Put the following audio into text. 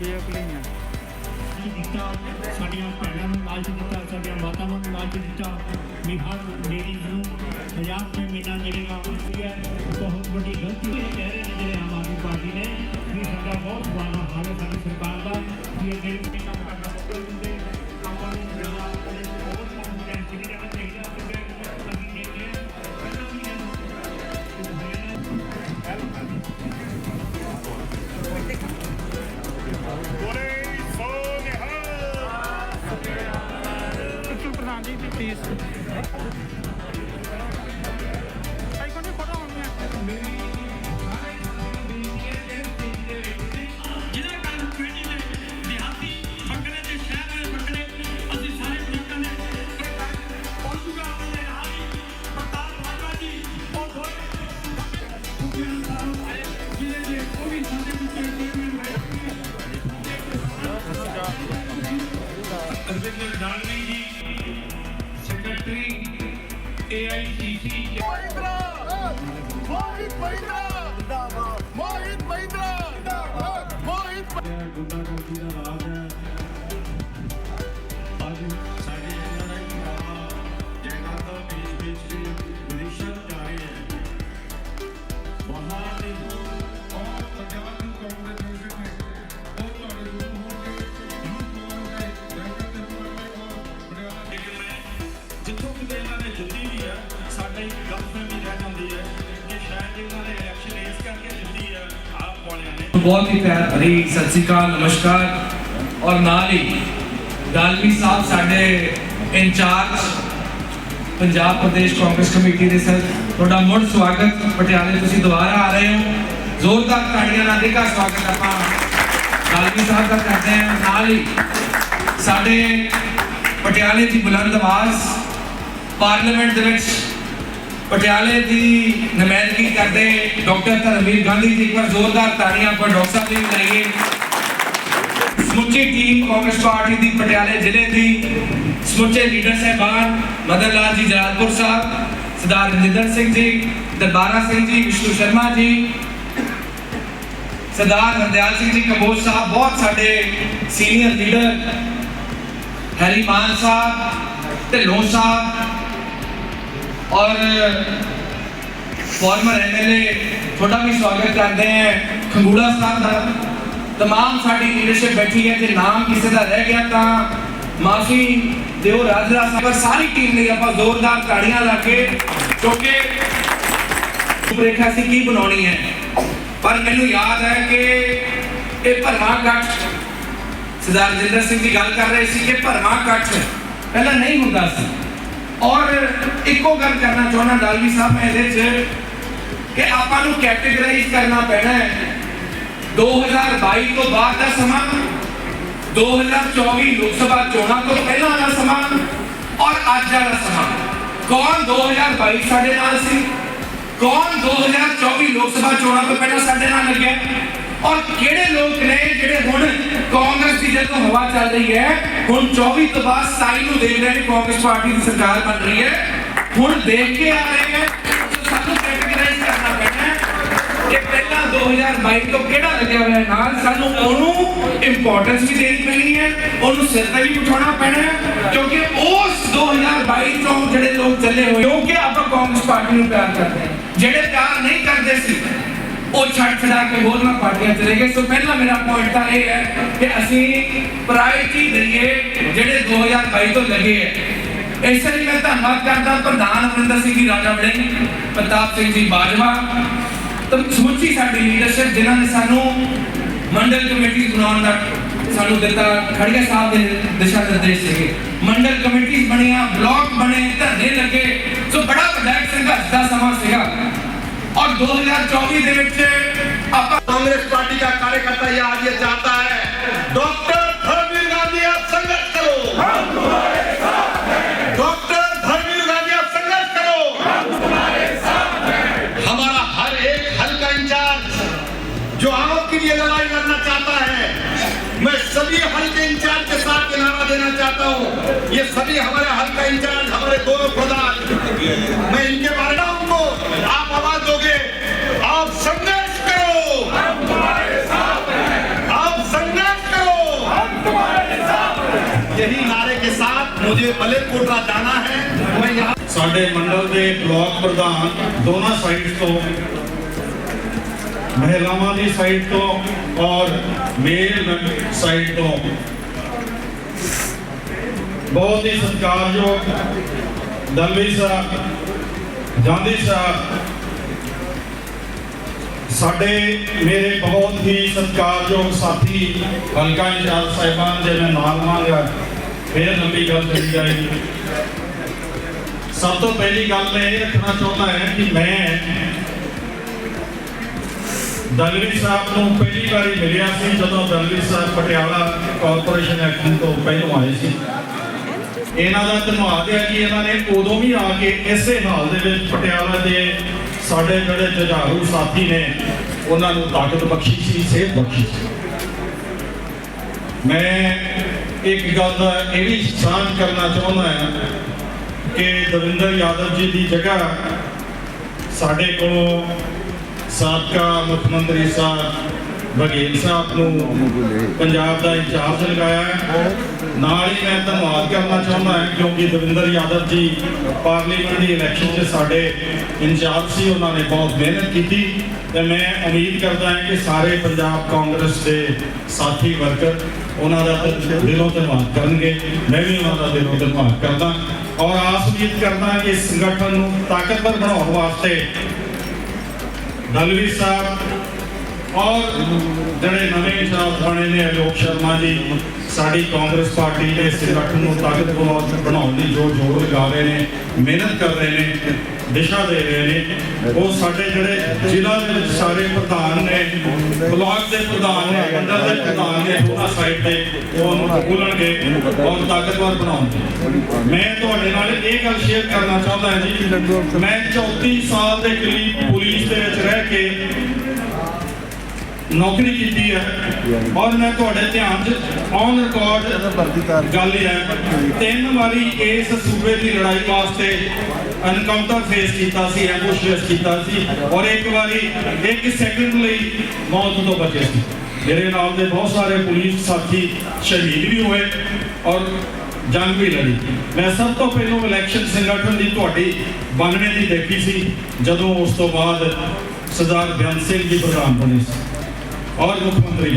ਬੇਅਕਲੀਆਂ ਦਿੱਤਾ ਸਾਡੀਆਂ ਭੈਣਾਂ ਨੂੰ ਲਾਲਚ ਦਿੱਤਾ, ਸਾਡੀਆਂ ਮਾਤਾਵਾਂ ਨੂੰ ਲਾਲਚ ਦਿੱਤਾ? ਵੀ ਹਰ ਲੇਡੀਜ਼ ਨੂੰ ਹਜ਼ਾਰ ਰੁਪਏ ਮਹੀਨਾ ਮਿਲੇਗਾ ਇਹ ਹੈ, ਬਹੁਤ ਵੱਡੀ ਗਲਤੀ ਹੈ ਕਹਿ ਰਹੇ ਨੇ ਜਿਹੜੇ ਆਮ ਆਦਮੀ ਪਾਰਟੀ ਨੇ, ਵੀ ਸਾਡਾ ਬਹੁਤ ਬੁਰਾ ਹਾਲ ਹੈ, ਸਾਡੀ ਸਰਕਾਰ ਦਾ, ਵੀ ਇਹ ਅਰਵਿੰਦ ਡਾਲਵੀ ਜੀ। Secretary AICC Mohit Mahindra! ਜਿੰਦਾਬਾਦ ਮੋਹਿਤ ਮਹਿੰਦਰਾ! ਜਿੰਦਾਬਾਦ ਮੋਹਿਤ ਗੁੰਡਾਗਰਦੀ ਦਾ ਰਾਜ ਹੈ। ਬਹੁਤ ਹੀ ਪਿਆਰ ਭਰੀ ਸਤਿ ਸ੍ਰੀ ਅਕਾਲ, ਨਮਸਕਾਰ। ਔਰ ਨਾਲ ਹੀ ਡਾਲਮੀ ਸਾਹਿਬ ਸਾਡੇ in charge Punjab Pradesh Congress committee ਦੇ ਸਰ, ਤੁਹਾਡਾ ਮੁੜ ਸਵਾਗਤ। ਪਟਿਆਲੇ ਤੁਸੀਂ ਦੁਬਾਰਾ ਆ ਰਹੇ ਹੋ। ਜ਼ੋਰਦਾਰ ਤਾੜੀਆਂ ਨਾਲ ਦੇਖਾ ਸਵਾਗਤ ਆਪਾਂ। ਡਾਲਮੀ ਸਾਹਿਬ ਦਾ ਕਰਦੇ ਹਾਂ। ਨਾਲ ਹੀ ਸਾਡੇ ਪਟਿਆਲੇ ਦੀ ਬੁਲੰਦ ਆਵਾਜ਼, ਪਾਰਲੀਮੈਂਟ ਦੇ ਵਿੱਚ ਪਟਿਆਲੇ ਦੀ ਨੁਮਾਇੰਦਗੀ ਕਰਦੇ ਡਾਕਟਰ ਧਰਮਵੀਰ ਗਾਂਧੀ ਜੀ ਇੱਕ ਜ਼ੋਰਦਾਰ ਤਾੜੀਆਂ ਪਰ ਡਾਕਟਰ ਸਾਹਿਬ ਦੀ ਲਾਈਏ ਸਮੁੱਚੀ ਟੀਮ ਕਾਂਗਰਸ ਪਾਰਟੀ ਦੀ, ਪਟਿਆਲੇ ਜ਼ਿਲ੍ਹੇ ਦੀ, ਸਮੁੱਚੇ ਲੀਡਰ ਸਹਿਬਾਨ ਮਦਨ ਲਾਲ ਜੀ, ਜਲਾਲਪੁਰ ਸਾਹਿਬ, ਸਰਦਾਰ ਰਜਿੰਦਰ ਸਿੰਘ ਜੀ, ਦਰਬਾਰਾ ਸਿੰਘ ਜੀ, ਵਿਸ਼ਨੂੰ ਸ਼ਰਮਾ ਜੀ, ਸਰਦਾਰ ਹਰਦਿਆਲ ਸਿੰਘ ਜੀ ਕੰਬੋਜ ਸਾਹਿਬ, ਬਹੁਤ ਸਾਡੇ ਸੀਨੀਅਰ ਲੀਡਰ, ਹਰੀ ਮਾਨ ਸਾਹਿਬ ਢਿੱਲੋਂ ਸਾਹਿਬ ਔਰ ਫਾਰਮਰ ਐਮਐਲਏ ਤੁਹਾਡਾ ਵੀ ਸਵਾਗਤ ਕਰਦੇ ਹਾਂ ਖੰਗੂੜਾ ਸਾਹਿਬ ਦਾ तमाम ਸਾਡੀ ਲੀਡਰਸ਼ਿਪ ਬੈਠੀ ਹੈ ਜੇ ਨਾਮ ਕਿਸੇ ਦਾ ਰਹਿ ਗਿਆ ਤਾਂ ਮਾਫੀ ਦਿਓ ਰਾਜਰਾ ਸਾਹਿਬ ਔਰ ਸਾਰੀ ਟੀਮ ਲਈ ਆਪਾਂ ਜ਼ੋਰਦਾਰ ਤਾੜੀਆਂ ਲਾ ਕੇ ਕਿਉਂਕਿ ਰੇਖਾ ਸੀ ਕੀ ਬਣਾਉਣੀ ਹੈ ਪਰ ਮੈਨੂੰ ਯਾਦ ਹੈ ਕਿ ਇਹ ਭਰਵਾਂ ਕੱਟ ਸਰਦਾਰ ਰਜਿੰਦਰ ਸਿੰਘ ਜੀ ਗੱਲ ਕਰ ਰਹੇ ਸੀ ਕਿ ਭਰਵਾਂ ਕੱਟ ਪਹਿਲਾਂ ਨਹੀਂ ਹੁੰਦਾ ਸੀ ਔਰ ਇੱਕੋ ਗੱਲ ਕਰਨਾ ਚਾਹੁੰਦਾ ਡਾਲਵੀ ਸਾਹਿਬ, ਮੈਂ ਇਹਦੇ 'ਚ ਕਿ ਆਪਾਂ ਨੂੰ ਕੈਟੇਗਰਾਈਜ਼ ਕਰਨਾ ਪੈਣਾ ਹੈ। 2022 ਤੋਂ ਬਾਅਦ ਦਾ ਸਮਾਂ 2024 ਲੋਕ ਸਭਾ ਚੋਣਾਂ ਤੋਂ ਪਹਿਲਾਂ ਦਾ ਸਮਾਂ ਔਰ ਅੱਜ ਦਾ ਸਮਾਂ। ਕੌਣ 2022 ਸਾਡੇ ਨਾਲ ਸੀ? ਕੌਣ 2024 ਲੋਕ ਸਭਾ ਚੋਣਾਂ ਤੋਂ ਪਹਿਲਾਂ ਸਾਡੇ ਨਾਲ ਲੱਗਿਆ? ਔਰ ਕਿਹੜੇ ਲੋਕ ਨੇ ਜਿਹੜੇ ਹੁਣ ਕਾਂਗਰਸ ਦੀ ਜਦੋਂ ਹਵਾ ਚੱਲ ਰਹੀ ਹੈ, ਹੁਣ 24 ਤੋਂ ਬਾਅਦ ਸਾਈ ਨੂੰ ਦੇਖ ਰਹੇ ਨੇ ਕਾਂਗਰਸ ਪਾਰਟੀ ਦੀ ਸਰਕਾਰ ਬਣ ਰਹੀ ਹੈ। ਹੁਣ ਦੇਖ ਕੇ ਆ ਰਹੇ ਹੈ ਸਾਨੂੰ ਕੈਟੇਗਰਾਈਜ਼ ਕਰਨਾ ਪੈਣਾ ਕਿ ਪਹਿਲਾਂ 2022 ਤੋਂ ਕਿਹੜਾ ਲੱਗਿਆ ਹੋਇਆ ਨਾਲ? ਸਾਨੂੰ ਉਹਨੂੰ ਇੰਪੋਰਟੈਂਸ ਵੀ ਦੇਣੀ ਪੈਣੀ ਹੈ, ਉਹਨੂੰ ਸਿਰ ਵੀ ਉਠਾਉਣਾ ਪੈਣਾ ਹੈ, ਕਿਉਂਕਿ ਉਸ 2022 ਤੋਂ ਜਿਹੜੇ ਲੋਕ ਚੱਲੇ ਹੋਏ ਕਿਉਂਕਿ ਆਪਾਂ ਕਾਂਗਰਸ ਪਾਰਟੀ ਨੂੰ ਪਿਆਰ ਕਰਦੇ ਹਾਂ, ਜਿਹੜੇ ਪਿਆਰ ਨਹੀਂ ਕਰਦੇ ਸੀ, ਉਹ ਛੱਡ ਛਡਾ ਕੇ ਹੋਰਨਾਂ ਪਾਰਟੀਆਂ ਚਲੇ ਗਏ। ਸੋ ਪਹਿਲਾ ਮੇਰਾ ਪੁਆਇੰਟ ਤਾਂ ਇਹ ਹੈ ਕਿ ਅਸੀਂ ਪ੍ਰਾਇੋਰਟੀ ਦਈਏ ਜਿਹੜੇ 2022 ਤੋਂ ਲੱਗੇ ਹੈ। ਇਸ ਲਈ ਮੈਂ ਧੰਨਵਾਦ ਕਰਦਾ ਪ੍ਰਧਾਨ ਅਮਰਿੰਦਰ ਸਿੰਘ ਜੀ ਰਾਜਾ ਵੜਿੰਗ ਪ੍ਰਤਾਪ ਸਿੰਘ ਜੀ ਬਾਜਵਾ ਤੇ ਸਮੁੱਚੀ ਸਾਡੀ ਲੀਡਰਸ਼ਿਪ ਜਿਨ੍ਹਾਂ ਨੇ ਸਾਨੂੰ ਮੰਡਲ ਕਮੇਟੀ ਬਣਾਉਣ ਦਾ ਸਾਨੂੰ ਦਿੱਤਾ ਖੜੀਆ ਸਾਹਿਬ ਦੇ ਦਿਸ਼ਾ ਨਿਰਦੇਸ਼ ਸੀਗੇ ਮੰਡਲ ਕਮੇਟੀ ਬਣੀਆਂ ਬਲਾਕ ਬਣੇ ਧਰਨੇ ਲੱਗੇ ਸੋ ਬੜਾ ਵੱਡਾ ਇੱਕ ਸੰਘਰਸ਼ ਦਾ ਸਮਾਂ ਸੀਗਾ और 2024 ਦੇ ਵਿੱਚ ਆਪਾਂ कांग्रेस पार्टी का कार्यकर्ता ये आज ये चाहता है डॉक्टर धर्मवीर गांधी आप संघर्ष करो ये सभी हमारे हल्का इंचार्ज, हमारे दोनों प्रधान। मैं इनके बारे में आप आवाज़ दोगे। आप संघर्ष करो। आप संघर्ष करो। यही नारे के साथ मुझे मलेरकोटला जाना है। मैं यहाँ ਸਾਡੇ ਮੰਡਲ ਦੇ ਬਲਾਕ ਪ੍ਰਧਾਨ ਦੋਨਾਂ ਸਾਈਡ ਤੋਂ ਮਹਿਲਾਵਾਂ ਦੀ ਸਾਈਡ ਤੋਂ ਔਰ ਮੇਲ ਸਾਈਡ ਬਹੁਤ ਹੀ ਸਤਿਕਾਰਯੋਗ ਦਲਵੀ ਸਾਹਿਬ ਗਾਂਧੀ ਸਾਹਿਬ ਸਾਡੇ ਮੇਰੇ ਬਹੁਤ ਹੀ ਸਤਿਕਾਰਯੋਗ ਸਾਥੀ ਹਲਕਾ ਇੰਚਾਰਜ ਸਾਹਿਬਾਨ ਦੇ ਮੈਂ ਨਾਮ ਲਵਾਂਗਾ ਫੇਰ ਲੰਬੀ ਗੱਲ ਚਲੀ ਜਾਏਗੀ। ਸਭ ਤੋਂ ਪਹਿਲੀ ਗੱਲ ਮੈਂ ਇਹ ਰੱਖਣਾ ਚਾਹੁੰਦਾ ਹਾਂ ਕਿ ਮੈਂ ਦਲਵੀ ਸਾਹਿਬ ਨੂੰ ਪਹਿਲੀ ਵਾਰੀ ਮਿਲਿਆ ਸੀ ਜਦੋਂ ਦਲਵੀ ਸਾਹਿਬ ਪਟਿਆਲਾ ਕਾਰਪੋਰੇਸ਼ਨ ਐਕਟ ਤੋਂ ਪਹਿਲਾਂ ਆਏ ਸੀ। ਇਹਨਾਂ ਦਾ ਧੰਨਵਾਦ ਹੈ ਕਿ ਇਹਨਾਂ ਨੇ ਉਦੋਂ ਵੀ ਆ ਕੇ ਇਸੇ ਹਾਲ ਦੇ ਵਿੱਚ ਪਟਿਆਲਾ ਦੇ ਸਾਡੇ ਜਿਹੜੇ ਜੁਝਾਰੂ ਸਾਥੀ ਨੇ, ਉਹਨਾਂ ਨੂੰ ਤਾਕਤ ਬਖਸ਼ੀ ਸੀ, ਸਿਹਤ ਬਖਸ਼ੀ ਸੀ। ਮੈਂ ਇੱਕ ਗੱਲ ਦਾ ਇਹ ਵੀ ਸਾਂਝ ਕਰਨਾ ਚਾਹੁੰਦਾ ਹਾਂ ਕਿ ਦਵਿੰਦਰ ਯਾਦਵ ਜੀ ਦੀ ਜਗ੍ਹਾ ਸਾਡੇ ਕੋਲੋਂ ਸਾਬਕਾ ਮੁੱਖ ਮੰਤਰੀ ਸਾਹਿਬ ਬਘੇਲ ਸਾਹਿਬ ਨੂੰ ਪੰਜਾਬ ਦਾ ਇੰਚਾਰਜ ਲਗਾਇਆ ਹੈ। ਨਾਲ ਹੀ ਮੈਂ ਧੰਨਵਾਦ ਕਰਨਾ ਚਾਹੁੰਦਾ ਹਾਂ, ਕਿਉਂਕਿ ਦਵਿੰਦਰ ਯਾਦਵ ਜੀ ਪਾਰਲੀਮੈਂਟ ਦੀ ਇਲੈਕਸ਼ਨ 'ਚ ਸਾਡੇ ਇੰਚਾਰਜ ਸੀ, ਉਹਨਾਂ ਨੇ ਬਹੁਤ ਮਿਹਨਤ ਕੀਤੀ। ਤੇ ਮੈਂ ਉਮੀਦ ਕਰਦਾ ਹਾਂ ਕਿ ਸਾਰੇ ਪੰਜਾਬ ਕਾਂਗਰਸ ਦੇ ਸਾਥੀ ਵਰਕਰ ਉਹਨਾਂ ਦਾ ਦਿਲੋਂ ਧੰਨਵਾਦ ਕਰਨਗੇ। ਮੈਂ ਵੀ ਉਹਨਾਂ ਦਾ ਦਿਲੋਂ ਧੰਨਵਾਦ ਕਰਦਾ ਔਰ ਆਸ ਉਮੀਦ ਕਰਦਾ ਕਿ ਇਸ ਸੰਗਠਨ ਨੂੰ ਤਾਕਤਵਰ ਬਣਾਉਣ ਵਾਸਤੇ ਦਲਵੀ ਸਾਹਿਬ ਔਰ ਜਿਹੜੇ ਨਵੇਂ ਇੰਚਾਰਜ ਬਣੇ ਨੇ ਅਲੋਕ ਸ਼ਰਮਾ ਜੀ, ਸਾਡੀ ਕਾਂਗਰਸ ਪਾਰਟੀ ਦੇ ਸੰਗਠਨ ਨੂੰ ਤਾਕਤਵਰ ਬਣਾਉਣ ਦੀ ਜੋ ਜੋਰ ਲਗਾ ਰਹੇ ਨੇ, ਮਿਹਨਤ ਕਰ ਰਹੇ ਨੇ, ਦਿਸ਼ਾ ਦੇ ਰਹੇ ਨੇ, ਉਹ ਸਾਡੇ ਜਿਹੜੇ ਜ਼ਿਲ੍ਹਾ ਦੇ ਵਿੱਚ ਸਾਰੇ ਪ੍ਰਧਾਨ ਨੇ, ਬਲਾਕ ਦੇ ਪ੍ਰਧਾਨ ਨੇ, ਮੰਡਲ ਦੇ ਪ੍ਰਧਾਨ ਨੇ ਦੋਨਾਂ ਸਾਈਡ ਤੇ ਉਹ ਉਹਨੂੰ ਖੋਲਣਗੇ ਔਰ ਤਾਕਤਵਰ ਬਣਾਉਣਗੇ। ਮੈਂ ਤੁਹਾਡੇ ਨਾਲ ਇਹ ਗੱਲ ਸ਼ੇਅਰ ਕਰਨਾ ਚਾਹੁੰਦਾ ਹਾਂ ਜੀ, ਮੈਂ 34 ਸਾਲ ਦੇ ਕਰੀਬ ਪੁਲਿਸ ਦੇ ਵਿੱਚ ਰਹਿ ਕੇ ਨੌਕਰੀ ਕੀਤੀ ਹੈ। ਔਰ ਮੈਂ ਤੁਹਾਡੇ ਧਿਆਨ 'ਚ ਔਨ ਰਿਕਾਰਡ ਗੱਲ ਹੈ, ਤਿੰਨ ਵਾਰੀ ਇਸ ਸੂਬੇ ਦੀ ਲੜਾਈ ਵਾਸਤੇ ਅਨਕਾਊਂਟਰ ਫੇਸ ਕੀਤਾ ਸੀ ਐਂਬੂਸ਼ ਫੇਸ ਕੀਤਾ ਸੀ ਔਰ ਇੱਕ ਵਾਰੀ, ਇੱਕ ਸੈਕਿੰਡ ਲਈ ਮੌਤ ਤੋਂ ਬਚੇ ਸੀ। ਮੇਰੇ ਨਾਲ ਦੇ ਬਹੁਤ ਸਾਰੇ ਪੁਲਿਸ ਸਾਥੀ ਸ਼ਹੀਦ ਵੀ ਹੋਏ ਔਰ ਜੰਗ ਵੀ ਲੜੀ। ਮੈਂ ਸਭ ਤੋਂ ਪਹਿਲਾਂ ਇਲੈਕਸ਼ਨ ਸੰਗਠਨ ਦੀ ਤੁਹਾਡੀ 92 ਦੀ ਦੇਖੀ ਸੀ, ਜਦੋਂ ਉਸ ਤੋਂ ਬਾਅਦ ਸਰਦਾਰ ਬਿਆਨ ਸਿੰਘ ਜੀ ਪ੍ਰਧਾਨ ਬਣੇ ਸੀ। ਔਰ ਮੁੱਖ ਮੰਤਰੀ